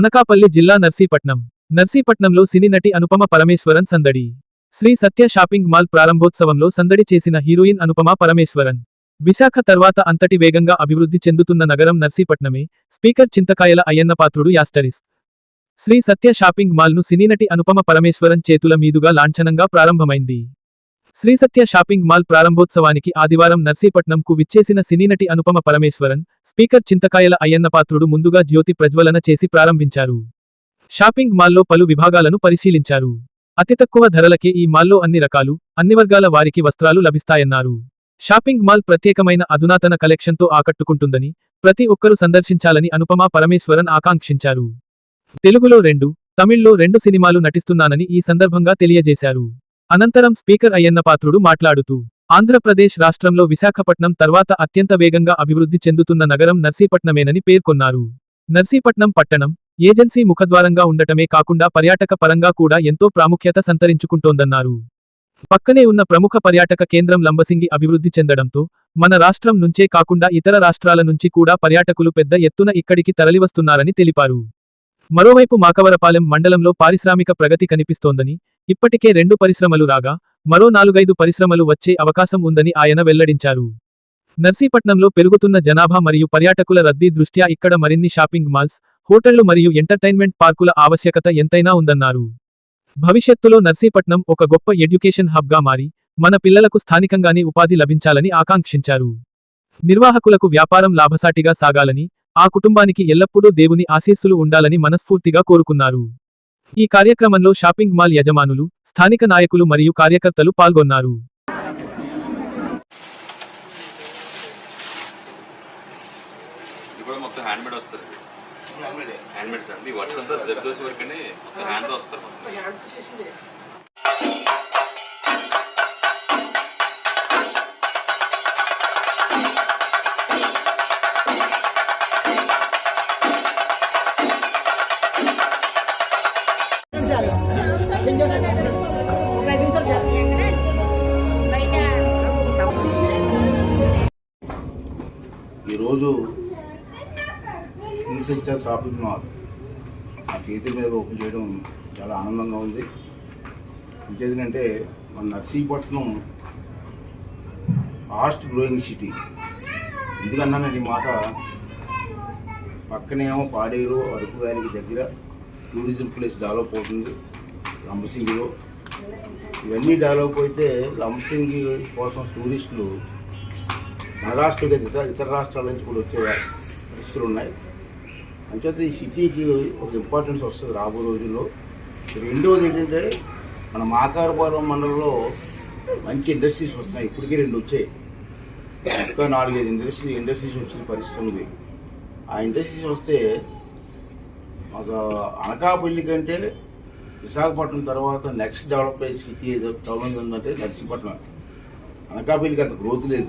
అనకాపల్లి జిల్లా నర్సీపట్నం. నర్సీపట్నంలో సినీ నటి అనుపమ పరమేశ్వరన్ సందడి. శ్రీ సత్య షాపింగ్ మాల్ ప్రారంభోత్సవంలో సందడి చేసిన హీరోయిన్ అనుపమ పరమేశ్వరన్. విశాఖ తర్వాత అంతటి వేగంగా అభివృద్ధి చెందుతున్న నగరం నర్సీపట్నమే. స్పీకర్ చింతకాయల అయ్యన్నపాత్రుడు యాస్టరిస్. శ్రీ సత్య షాపింగ్ మాల్ను సినీనటి అనుపమ పరమేశ్వరన్ చేతుల మీదుగా లాంఛనంగా ప్రారంభమైంది. శ్రీసత్య షాపింగ్ మాల్ ప్రారంభోత్సవానికి ఆదివారం నర్సీపట్నంకు విచ్చేసిన సినీనటి అనుపమ పరమేశ్వరన్ స్పీకర్ చింతకాయల అయ్యన్నపాత్రుడు ముందుగా జ్యోతి ప్రజ్వలన చేసి ప్రారంభించారు. షాపింగ్ మాల్లో పలు విభాగాలను పరిశీలించారు. అతి తక్కువ ధరలకే ఈ మాల్లో అన్ని రకాలు అన్ని వర్గాల వారికి వస్త్రాలు లభిస్తాయన్నారు. షాపింగ్ మాల్ ప్రత్యేకమైన అధునాతన కలెక్షన్తో ఆకట్టుకుంటుందని ప్రతి ఒక్కరూ సందర్శించాలని అనుపమ పరమేశ్వరన్ ఆకాంక్షించారు. తెలుగులో రెండు తమిళ్ళో రెండు సినిమాలు నటిస్తున్నానని ఈ సందర్భంగా తెలియజేశారు. అనంతరం స్పీకర్ అయ్యన్నపాత్రుడు మాట్లాడుతూ ఆంధ్రప్రదేశ్ రాష్ట్రంలో విశాఖపట్నం తర్వాత అత్యంత వేగంగా అభివృద్ధి చెందుతున్న నగరం నర్సీపట్నమేనని పేర్కొన్నారు. నర్సీపట్నం పట్టణం ఏజెన్సీ ముఖద్వారంగా ఉండటమే కాకుండా పర్యాటక పరంగా కూడా ఎంతో ప్రాముఖ్యత సంతరించుకుంటోందన్నారు. పక్కనే ఉన్న ప్రముఖ పర్యాటక కేంద్రం లంబసింగి అభివృద్ధి చెందడంతో మన రాష్ట్రం నుంచే కాకుండా ఇతర రాష్ట్రాల నుంచి కూడా పర్యాటకులు పెద్ద ఎత్తున ఇక్కడికి తరలివస్తున్నారని తెలిపారు. మరోవైపు మాకవరపాలెం మండలంలో పారిశ్రామిక ప్రగతి కనిపిస్తోందని ఇప్పటికే రెండు పరిశ్రమలు రాగా మరో నాలుగైదు పరిశ్రమలు వచ్చే అవకాశం ఉందని ఆయన వెల్లడించారు. నర్సీపట్నంలో పెరుగుతున్న జనాభా మరియు పర్యాటకుల రద్దీ దృష్ట్యా ఇక్కడ మరిన్ని షాపింగ్ మాల్స్ హోటళ్ళు మరియు ఎంటర్టైన్మెంట్ పార్కుల ఆవశ్యకత ఎంతైనా ఉందన్నారు. భవిష్యత్తులో నర్సీపట్నం ఒక గొప్ప ఎడ్యుకేషన్ హబ్గా మారి మన పిల్లలకు స్థానికంగానే ఉపాధి లభించాలని ఆకాంక్షించారు. నిర్వాహకులకు వ్యాపారం లాభసాటిగా సాగాలని ఆ కుటుంబానికి ఎల్లప్పుడూ దేవుని ఆశీస్సులు ఉండాలని మనస్ఫూర్తిగా కోరుకున్నారు. ఈ కార్యక్రమంలో షాపింగ్ మాల్ యజమానులు స్థానిక నాయకులు మరియు కార్యకర్తలు పాల్గొన్నారు. ఇది కూడా మొత్తం హ్యాండ్ మేడ్ వస్తుంది హ్యాండ్ మేడ్ సార్. మీ వర్క్ అంతా జర్దోసి వర్క్ అని మొత్తం హ్యాండ్ వస్తారు శ్రీశిల్చ షాపింగ్ మాల్. ఆ చేతి మీద ఓపెన్ చేయడం చాలా ఆనందంగా ఉంది. ఇంకేంటంటే మన నర్సీపట్నం ఫాస్ట్ గ్రోయింగ్ సిటీ. ఎందుకన్నానండి ఈ మాట పక్కనేమో పాడేరు అరకు వ్యాలీకి దగ్గర టూరిజం ప్లేస్ డెవలప్ అవుతుంది. లంబసింగిలో. ఇవన్నీ డెవలప్ అయితే లంబసింగి కోసం టూరిస్టులు మన రాష్ట్రం ఇతర ఇతర రాష్ట్రాల నుంచి కూడా వచ్చే పరిస్థితులు ఉన్నాయి. అంచేత ఈ సిటీకి ఒక ఇంపార్టెన్స్ వస్తుంది రాబో రోజుల్లో. రెండోది ఏంటంటే మన మాకారపురం మండలంలో మంచి ఇండస్ట్రీస్ వస్తున్నాయి. ఇప్పటికీ రెండు వచ్చాయి. ఇంకా నాలుగైదు ఇండస్ట్రీ ఇండస్ట్రీస్ వచ్చిన పరిస్థితి ఉంది. ఆ ఇండస్ట్రీస్ వస్తే ఒక అనకాపల్లి కంటే విశాఖపట్నం తర్వాత నెక్స్ట్ డెవలప్ అయ్యే సిటీ ఏదో టౌన్ ఉందంటే నర్సీపట్నం. అనకాపల్లికి అంత గ్రోత్ లేదు.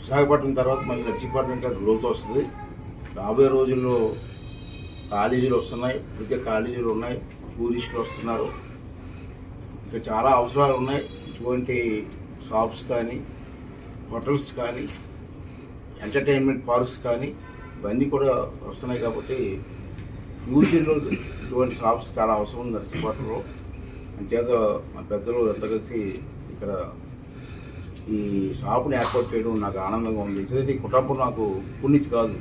విశాఖపట్నం తర్వాత మళ్ళీ నర్సీపట్నంకి గ్రోత్ వస్తుంది. రాబోయే రోజుల్లో కాలేజీలు వస్తున్నాయి. ఇప్పటికే కాలేజీలు ఉన్నాయి. టూరిస్టులు వస్తున్నారు. ఇంకా చాలా అవసరాలు ఉన్నాయి. ఇటువంటి షాప్స్ కానీ హోటల్స్ కానీ ఎంటర్టైన్మెంట్ పార్క్స్ కానీ ఇవన్నీ కూడా వస్తున్నాయి కాబట్టి ఫ్యూచర్లో ఇటువంటి షాప్స్ చాలా అవసరం ఉంది నర్సీపట్నంలో అంతేత మా పెద్దలు ఎంత కలిసి ఇక్కడ ఈ షాపుని ఏర్పాటు చేయడం నాకు ఆనందంగా ఉంది. ఎందుకంటే ఈ కుటుంబం నాకు పుణ్యతి కాదు.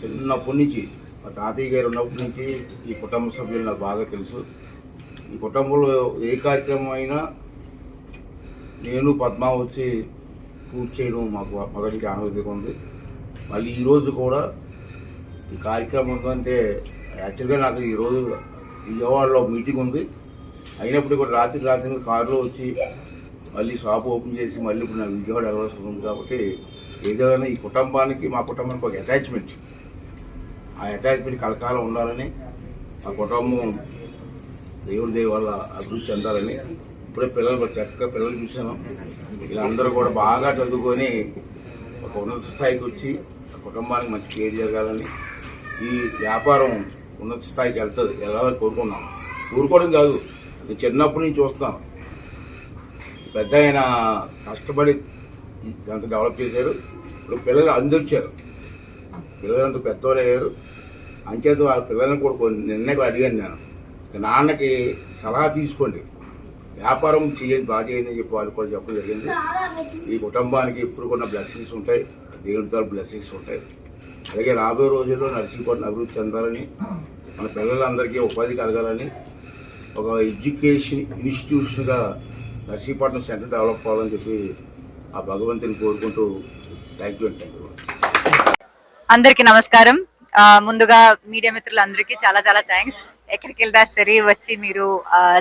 చిన్న పుణ్యచి మా తాతయ్య గారు ఉన్నప్పటి నుంచి ఈ కుటుంబ సభ్యులు నాకు బాగా తెలుసు. ఈ కుటుంబంలో ఏ కార్యక్రమం అయినా నేను పద్మ వచ్చి పూర్తి చేయడం మాకు మొదటికి ఆనందంగా ఉంది. మళ్ళీ ఈరోజు కూడా ఈ కార్యక్రమం అంటే యాక్చువల్గా నాకు ఈరోజు విజయవాడలో మీటింగ్ ఉంది. అయినప్పుడు కూడా రాత్రి రాత్రి కారులో వచ్చి మళ్ళీ షాప్ ఓపెన్ చేసి మళ్ళీ ఇప్పుడు నాకు విజయవాడ వెళ్ళవలసి ఉంది కాబట్టి ఏదైనా ఈ కుటుంబానికి మా కుటుంబానికి ఒక అటాచ్మెంట్ ఆ అటాచ్మెంట్ కలకాలం ఉండాలని ఆ కుటుంబం దేవుడి దేవి వల్ల అభివృద్ధి చెందాలని ఇప్పుడే పిల్లలు చక్కగా పిల్లలు చూశాను. వీళ్ళందరూ కూడా బాగా చదువుకొని ఒక ఉన్నత స్థాయికి వచ్చి ఆ కుటుంబానికి మంచి కేర్ జరగాలని ఈ వ్యాపారం ఉన్నత స్థాయికి వెళ్తుంది. వెళ్ళాలని కోరుకున్నాం కోరుకోవడం కాదు నేను చిన్నప్పటి నుంచి చూస్తాను పెద్ద ఆయన కష్టపడి అంత డెవలప్ చేశారు. ఇప్పుడు పిల్లలు అందొచ్చారు పిల్లలంతా పెద్దవాళ్ళు అయ్యారు. అంచేత వాళ్ళ పిల్లల్ని కూడా కొన్ని నిన్నగా అడిగాను నేను. నాన్నకి సలహా తీసుకోండి. వ్యాపారం చేయండి బాగా చేయండి అని చెప్పి వాళ్ళు కూడా చెప్పడం జరిగింది. ఈ కుటుంబానికి ఇప్పుడు కొన్ని బ్లెస్సింగ్స్ ఉంటాయి. దేవుడితో బ్లెస్సింగ్స్ ఉంటాయి. అలాగే రాబోయే రోజుల్లో నర్సింగ్పట్నం అభివృద్ధి చెందాలని మన పిల్లలందరికీ ఉపాధి కలగాలని ఒక ఎడ్యుకేషన్ ఇన్స్టిట్యూషన్గా నర్సీపట్నం సెంటర్ డెవలప్ అవ్వాలని చెప్పి ఆ భగవంతుని కోరుకుంటూ థ్యాంక్ యూ థ్యాంక్ యూ అందరికి నమస్కారం. ముందుగా మీడియా మిత్రులందరికీ చాలా చాలా థ్యాంక్స్ ఎక్కడికి వెళ్ళినా సరే వచ్చి మీరు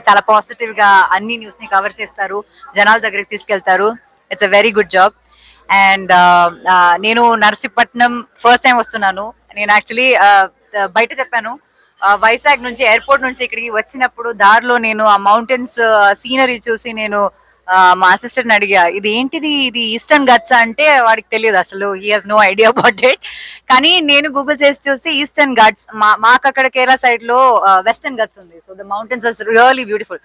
చాలా పాజిటివ్గా అన్ని న్యూస్ని కవర్ చేస్తారు. జనాల దగ్గరికి తీసుకెళ్తారు. It's a very good job and నేను నర్సీపట్నం ఫస్ట్ టైం వస్తున్నాను. నేను యాక్చువల్లీ బయట చెప్పాను. వైజాగ్ నుంచి ఎయిర్పోర్ట్ నుంచి ఇక్కడికి వచ్చినప్పుడు దారిలో నేను ఆ మౌంటైన్స్ సీనరీ చూసి నేను మా అసిస్టెంట్ అడిగా ఇది ఏంటిది? ఇది ఈస్టర్న్ గట్స్ అంటే వాడికి తెలియదు అసలు. He has no idea about it కానీ నేను గూగుల్ చేసి చూస్తే ఈస్టర్న్ గట్స్ మా మాకు అక్కడ కేరళ సైడ్లో వెస్టర్న్ గట్స్ ఉంది. So the mountains really beautiful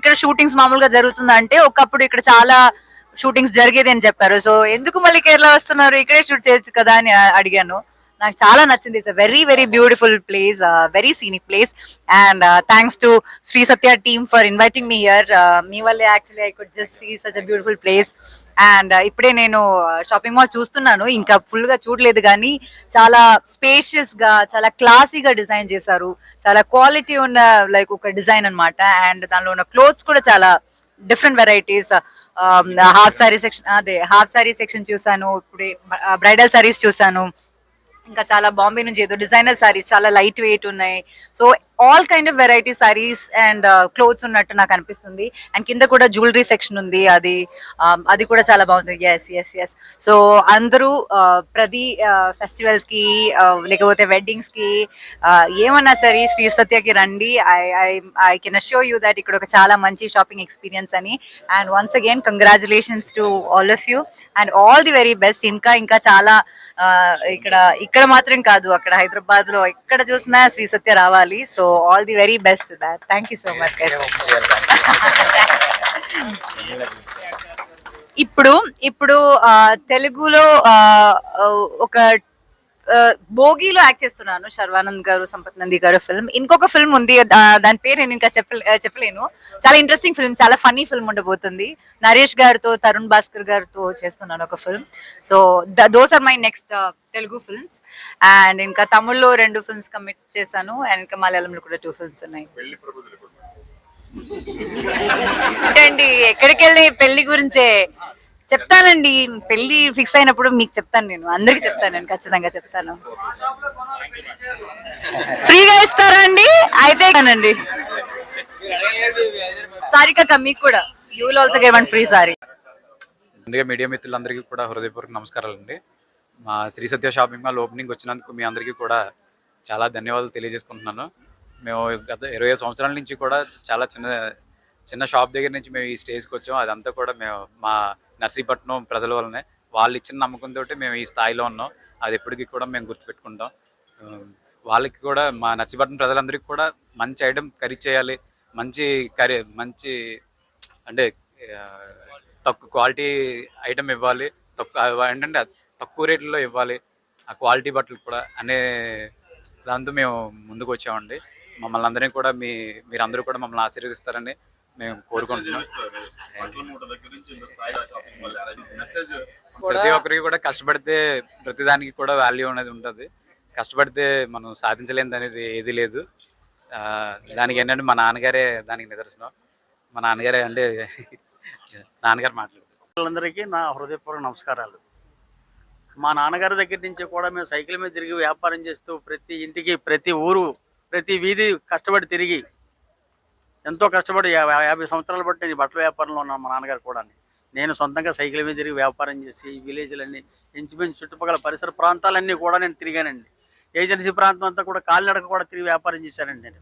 ఇక్కడ షూటింగ్స్ మామూలుగా జరుగుతుందంటే ఒకప్పుడు ఇక్కడ చాలా షూటింగ్స్ జరిగేది అని చెప్పారు. సో ఎందుకు మళ్ళీ కేరళ వస్తున్నారు? ఇక్కడే షూట్ చేయొచ్చు కదా అని అడిగాను. నాకు చాలా నచ్చింది. It's very very beautiful place very scenic place and thanks to Shri Satya team for inviting me here మీ వల్లే actually I could just see such a beautiful place and ఇప్పుడే నేను uh, షాపింగ్ మాల్ చూస్తున్నాను. ఇంకా ఫుల్గా చూడలేదు కానీ చాలా స్పేషియస్గా చాలా క్లాసీగా డిజైన్ చేశారు. చాలా క్వాలిటీ ఉన్న లైక్ ఒక డిజైన్ అన్నమాట. అండ్ దానిలో ఉన్న క్లోత్స్ కూడా చాలా different varieties half sari section అదే హాఫ్ సారీ సెక్షన్ చూసాను ఇప్పుడే బ్రైడల్ సారీస్ చూసాను ఇంకా చాలా బాంబే నుంచి ఏదో డిజైనర్ సారీస్ చాలా లైట్ వెయిట్ ఉన్నాయి. So all kind of variety saris and clothes ఉన్నట్టు నాకు అనిపిస్తుంది. అండ్ కింద కూడా జ్యువెలరీ సెక్షన్ ఉంది. అది um, అది కూడా చాలా బాగుంది. ఎస్ ఎస్ ఎస్ సో అందరూ uh, ప్రతి uh, ఫెస్టివల్స్కి uh, లేకపోతే వెడ్డింగ్స్కి ఏమన్నా సరే శ్రీ సత్యకి రండి. I I I can show you that ఇక్కడ ఒక చాలా మంచి షాపింగ్ ఎక్స్పీరియన్స్ అని. And once again congratulations to all of you and all the very best ఇంకా ఇంకా చాలా ఆ, ఇక్కడ ఇక్కడ మాత్రం కాదు. అక్కడ హైదరాబాద్లో ఎక్కడ చూసినా శ్రీ సత్య రావాలి. So all the very best that thank you so much ఇప్పుడు ఇప్పుడు తెలుగులో ఒక భోగిలో యాక్ట్ చేస్తున్నాను. శర్వానంద్ గారు సంపత్ నంది గారు ఫిల్మ్ ఇంకొక ఫిల్మ్ ఉంది. దాని పేరు నేను ఇంకా చెప్పలేను. చాలా ఇంట్రెస్టింగ్ ఫిల్మ్ చాలా ఫన్నీ ఫిల్మ్ ఉండబోతుంది. నరేష్ గారితో తరుణ్ భాస్కర్ గారితో చేస్తున్నాను ఒక film so those are my next Telugu films and ఇంకా తమిళ్ళో రెండు ఫిల్మ్స్ కమిట్ చేశాను. అండ్ ఇంకా మలయాళంలో కూడా టూ ఫిల్మ్స్ ఉన్నాయి. ఏంటండి ఎక్కడికి వెళ్ళి పెళ్ళి గురించే? చెప్తానండి. పెళ్ళి ఫిక్స్ అయినప్పుడు మీకు చెప్తాను నేను. అందరికి చెప్తాను నేను. ఖచ్చితంగా చెప్తాను. ఫ్రీగా ఇస్తారా అండి? అయితే కానండి సారీ కాక మీకు కూడా. You will also get one free sari. ముందుగా మీడియా మిత్రులందరికీ కూడా హృదయపూర్వక నమస్కారాలండి. మా Shri Satya shopping mall opening వచ్చినందుకు మీ అందరికీ కూడా చాలా ధన్యవాదాలు తెలియజేసుకుంటున్నాను. మేము గత ఇరవై సంవత్సరాల నుంచి కూడా చాలా చిన్న చిన్న షాప్ దగ్గర నుంచి మేము ఈ స్టేజ్కి వచ్చాం. అదంతా కూడా మేము మా నర్సీపట్నం ప్రజల వల్లనే. వాళ్ళు ఇచ్చిన నమ్మకంతో మేము ఈ స్థాయిలో ఉన్నాం. అది ఎప్పటికీ కూడా మేము గుర్తుపెట్టుకుంటాం. వాళ్ళకి కూడా మా నర్సీపట్నం ప్రజలందరికీ కూడా మంచి ఐటమ్ కర్రీ చేయాలి. మంచి కర్రీ మంచి అంటే తక్కువ క్వాలిటీ ఐటమ్ ఇవ్వాలి. తక్కువ ఏంటంటే తక్కువ రేట్లలో ఇవ్వాలి. ఆ క్వాలిటీ బట్టలు కూడా అనే దాంతో మేము ముందుకు వచ్చామండి. మమ్మల్ని అందరినీ కూడా మీ మీరందరూ కూడా మమ్మల్ని ఆశీర్వదిస్తారని మేము కోరుకుంటున్నాం. ప్రతి ఒక్కరికి కూడా కష్టపడితే ప్రతి దానికి కూడా వాల్యూ అనేది ఉంటుంది. కష్టపడితే మనం సాధించలేనిది అనేది ఏది లేదు. ఆ, దానికి ఏంటంటే మా నాన్నగారే దానికి నిదర్శనం. మా నాన్నగారే అంటే నాన్నగారు మాట్లాడుతారు. వాళ్ళందరికీ నా హృదయపూర్వక నమస్కారాలు. మా నాన్నగారి దగ్గర నుంచి కూడా మేము సైకిల్ మీద తిరిగి వ్యాపారం చేస్తూ ప్రతి ఇంటికి ప్రతి ఊరు ప్రతి వీధి కష్టపడి తిరిగి ఎంతో కష్టపడి యాభై సంవత్సరాలు బట్టి నేను బట్టల వ్యాపారంలో ఉన్నాను మా నాన్నగారు కూడా నేను సొంతంగా సైకిల్ మీద తిరిగి వ్యాపారం చేసి విలేజ్లన్నీ ఇంచుమించు చుట్టుపక్కల పరిసర ప్రాంతాలన్నీ కూడా నేను తిరిగానండి. ఏజెన్సీ ప్రాంతం అంతా కూడా కాలినడక కూడా తిరిగి వ్యాపారం చేశానండి నేను.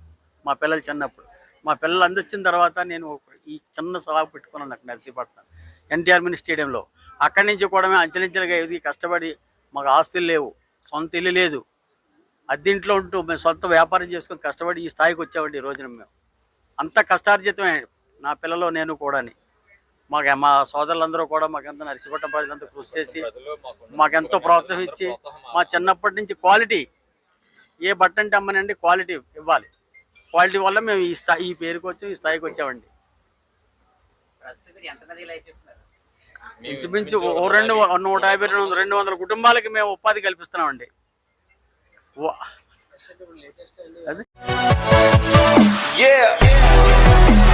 మా పిల్లలు చిన్నప్పుడు. మా పిల్లలు అందొచ్చిన తర్వాత నేను ఒక- ఈ చిన్న సభ పెట్టుకున్నాను నాకు నర్సీపట్నం ఎన్టీఆర్ మినీ స్టేడియంలో. అక్కడి నుంచి కూడా మేము అంచెలంచెలుగా ఎదిగి కష్టపడి మాకు ఆస్తులు లేవు సొంత ఇల్లు లేదు. అద్దెంట్లో ఉంటూ మేము సొంత వ్యాపారం చేసుకొని కష్టపడి ఈ స్థాయికి వచ్చామండి ఈ రోజున మేము. అంత కష్టార్జితమే నా పిల్లలు నేను కూడాని. మాకు మా సోదరులందరూ కూడా మాకెంత నర్సిపట్నం ప్రజలంతా కృషి చేసి మాకెంతో ప్రోత్సహించి మా చిన్నప్పటి నుంచి క్వాలిటీ ఏ బట్ట అంటే అమ్మనండి క్వాలిటీ ఇవ్వాలి. క్వాలిటీ వల్ల మేము ఈ స్థాయి ఈ పేరుకి వచ్చాం ఈ స్థాయికి వచ్చామండి. ఇంచుమించు ఓ రెండు నూట యాభై రెండు వందల రెండు వందల కుటుంబాలకి మేము ఉపాధి కల్పిస్తున్నామండి. వా- అది? Yeah. yeah.